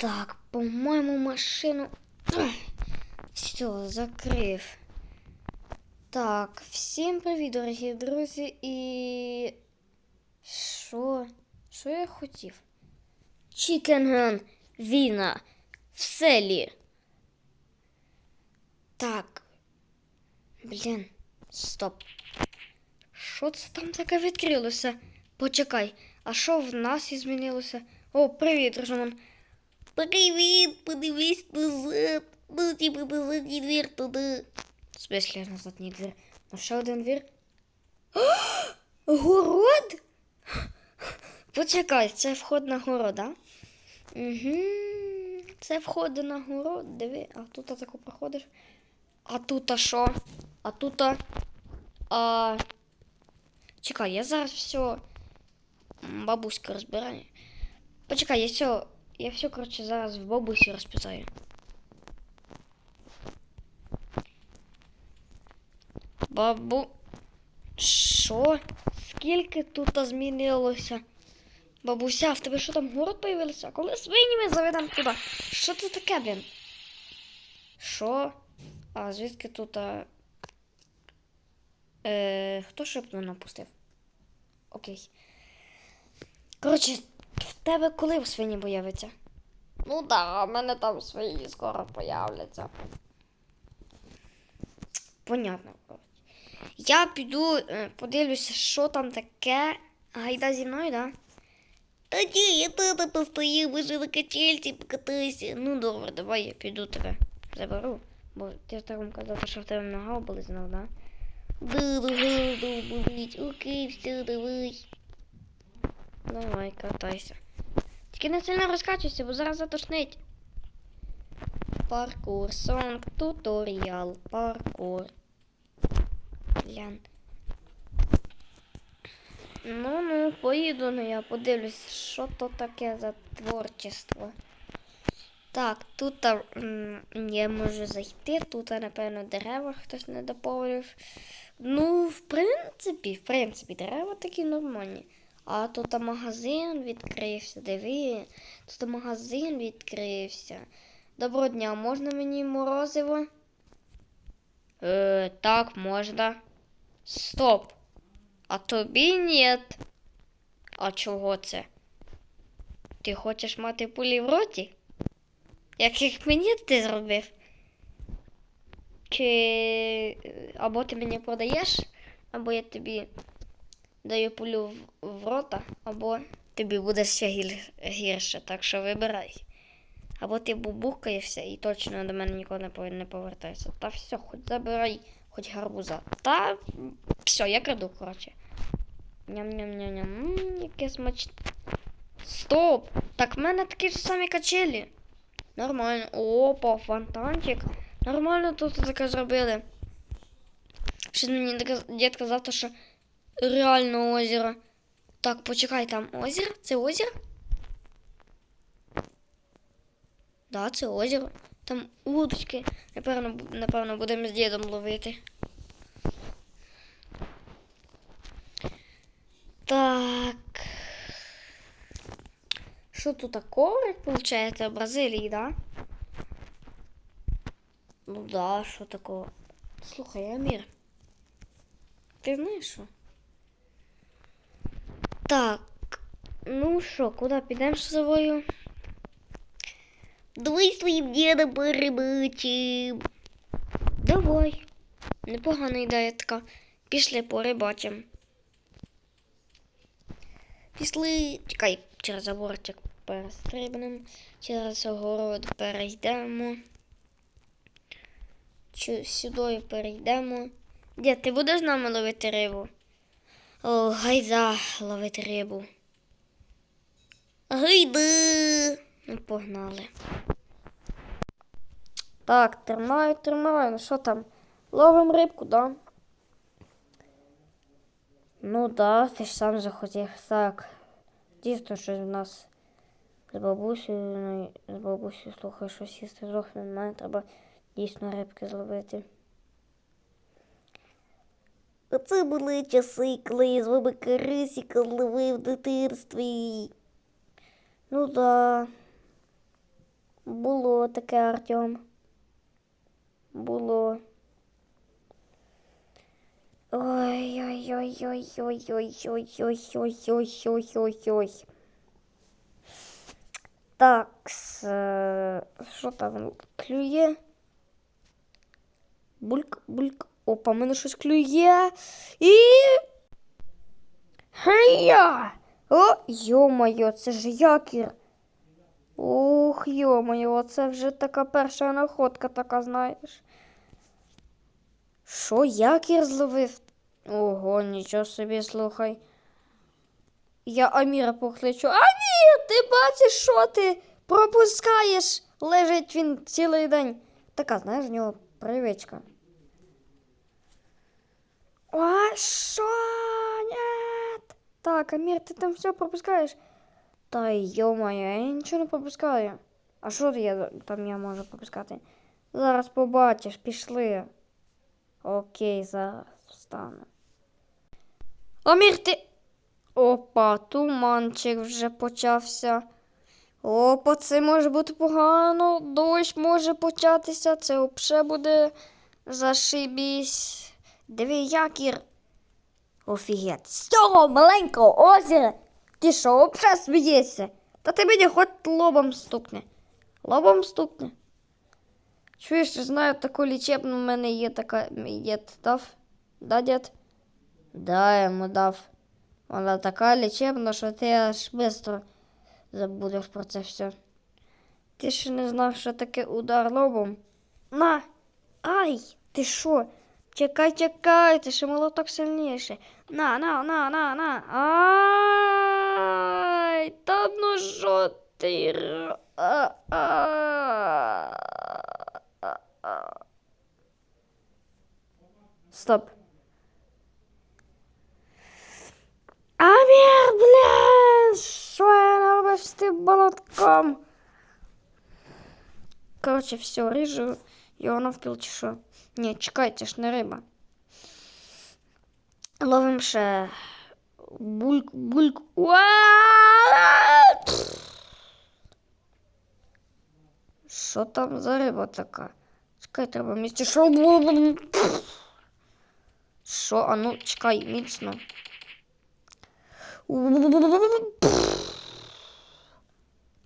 Так, по-моєму, машину. Все, закрив. Так, всім привіт, дорогі друзі. І. Що? Що я хотів? Чікенген Віна в селі. Так. Блін, стоп. Що це там таке відкрилося? Почекай, а що в нас і змінилося? О, привіт, Роман. Привіт, подивись назад. Ну, типу, назад не двір туди. В смысле назад не двір? Ну, ще один двір. Город? Почекай, це вход на город, а? Угу. Це вход на город, диви, а тут тако проходиш. А тут а що? А тут а... а... Чекай, я зараз все бабуська розбираю. Почекай, я все, я все, коротше, зараз в бабусі розпитаю. Бабу. Що? Скільки тут змінилося? Бабуся, в тебе що там город появився? Коли свині ми заведемо туди? Що це таке, блін? Що? А звідки тут. А... Е, хто шипну напустив? Окей. Коротше, тебе коли в свині появиться? Ну да, в мене там свині скоро появляться. Понятно. Я піду е, подивлюся, що там таке. Гайда зі мною, да? Та ні, я тут постою, може на качельці покатаюся. Ну добре, давай я піду тебе заберу. Бо ти ж там казав, що в тебе нога знов, да? Да, болить. Окей, все, давай. Давай, катайся. Тільки не сильно розкачуйся, бо зараз затошнить. Паркур, сонг, туторіал, паркур. Лян. Ну, ну, поїду, ну я подивлюсь, що то таке за творчество. Так, тут я можу зайти, тут, напевно, дерева хтось не доповнив. Ну, в принципі, в принципі, дерева такі нормальні. А тут магазин відкрився, диви. Тут магазин відкрився. Доброго дня, можна мені морозиво? Е, так, можна. Стоп. А тобі ні. А чого це? Ти хочеш мати пулі в роті? Як їх мені ти зробив? Чи е, або ти мені продаєш, або я тобі даю пулю в, рота, або тобі буде ще гір- гірше, так що вибирай. Або ти бубухкаєшся і точно до мене ніколи не не повертаєшся. Та все, хоч забирай, хоч гарбуза. Та все, я краду, коротше. Ням-ням-ням-ням. Яке смачне. Стоп! Так в мене такі ж самі качелі. Нормально. Опа, фонтанчик. Нормально тут таке зробили. Ще мені дід казав, що реально озеро. Так, почекай, там озеро? Це озеро? Да, це озеро. Там удочки. Напевно, напевно, будемо з дідом ловити. Так. Що тут коврик, получается, в Бразилії, да? Ну да, що такого? Слухай, Амір. Ти знаєш що? Так. Ну що, куди підемо з собою? Давай своїм дідом порибачим. Давай. Непогана ідея така. Пішли порибачим. Пішли. Чекай, через заборчик перестрибнемо, через огород перейдемо. Чи сюди перейдемо. Дід, ти будеш з нами ловити рибу? О, гайда ловити рибу. Гайда! Ну, погнали. Так, тримай, тримай. Ну що там? Ловим рибку, да? Ну да, ти ж сам захотів. Так. Дійсно, щось в нас з бабусею, ну, з бабусею, слухай, щось їсти зовсім немає, треба дійсно рибки зловити. Оце були часи, коли я з вами карисіка ловив в дитинстві. Ну да. Було таке Артем. Було. Ой-ой-ой-ой-ой-ой-ой-ой-ой-ой-ой-ой-ой. Так, що там клює? Бульк, бульк. Опа, мене щось клює. І. Хея! О, йо-моє, це ж якір. Ух, йо-моє, це вже така перша находка, така, знаєш. Що, якір зловив? Ого, нічого собі, слухай. Я Аміра покличу. Амір, ти бачиш, що ти пропускаєш? Лежить він цілий день. Така, знаєш, в нього привичка. А що? Нет. Так, Амір, ти там все пропускаєш? Та йо-моє, я нічого не пропускаю. А що я там я можу пропускати? Зараз побачиш, пішли. Окей, зараз встану. Амір, ти. Опа, туманчик вже почався. Опа, це може бути погано. Дощ може початися. Це взагалі буде зашибісь. Диви, якір. Офігеть. З цього маленького озера. Ти що, взагалі смієшся? Та ти мені хоч лобом стукне. Лобом стукне. Чуєш, знаю таку лічебну, в мене є така. Дід дав? Да, дід? Да, йому дав. Вона така лічебна, що ти аж швидко забудеш про це все. Ти ще не знав, що таке удар лобом? На! Ай! Ти що? Чекай, чекай, ти ще молоток сильніше. На, на, на, на, на. Ай! Та ну що ти? р- А, а, а, а. Стоп. Амір, блін! Що я робиш з тим болотком? Коротше, все, ріжу Його навпіл чи що. Ні, чекайте ж не риба. Ловим ще бульк, бульк. Що там за риба така? Чекай, треба місці. Що? Що? А ну, чекай, міцно.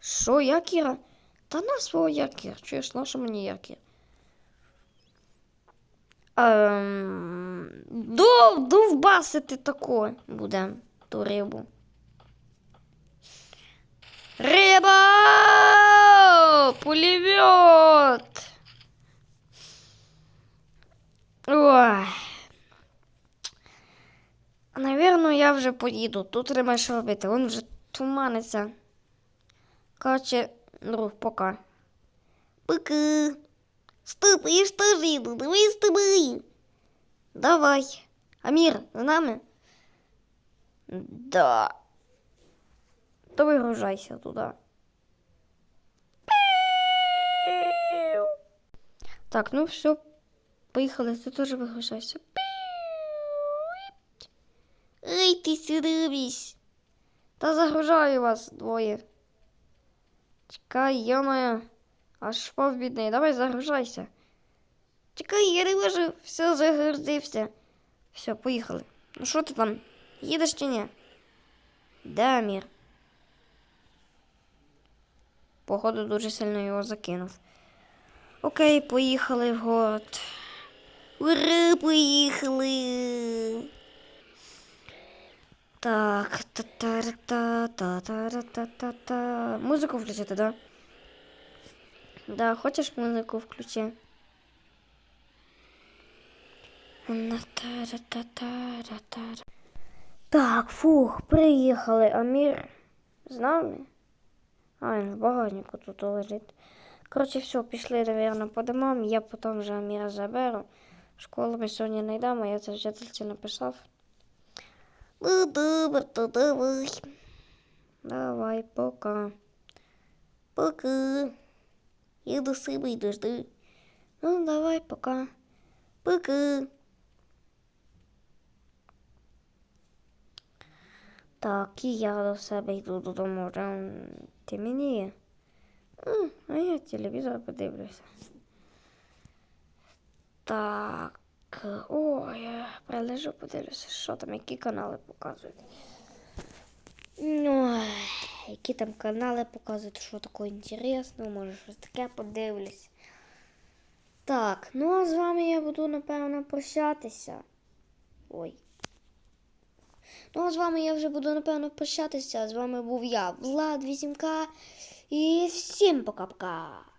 Що, якіра? Та на свого якір. Чуєш, на що мені якір? Ем, дов, довбасити тако буде ту рибу. Риба! Пулемет! Ой. Навірно, я вже поїду. Тут треба що робити. Він вже туманиться. Коротше, друг, пока. Пока. Стоп, я ж теж їду. Давай з тобою. Давай. Амір, з нами? Да. То вигружайся туди. Так, ну все. Поїхали, ти теж вигружайся. Ей, ти сюди вісь. Та загружаю вас двоє. Чекай, йомаю. Аж впав бідний. Давай загружайся. Чекай, я можу. Все, загрузився. Все, поїхали. Ну що ти там? Їдеш чи ні? Да. Походу дуже сильно його закинув. Окей, поїхали в город. Ура, поїхали. Так, та-та-ра-та-та-та-ра-та-та-та. Музику включити, да? Да, хочеш музику включи? Так, фух, приїхали. Амір з нами? А, він в багажнику тут лежить. Коротше, все, пішли, наверное, по домам. Я потім вже Аміра заберу. Школу ми сьогодні не йдемо, я це вчительці написав. Давай, пока. Пока. Я до себе йду жди. Ну, давай, пока. Пока. Так, і я до себе йду додому. Вже темніє. А я телевізор подивлюся. Так. О, я прилежу, подивлюся, що там, які канали показують. Ой, які там канали показують, що таке інтересного, може щось таке подивлюсь. Так, ну а з вами я буду, напевно, прощатися. Ой. Ну, а з вами я вже буду, напевно, прощатися. З вами був я, Влад Вісімка. І всім пока-пока.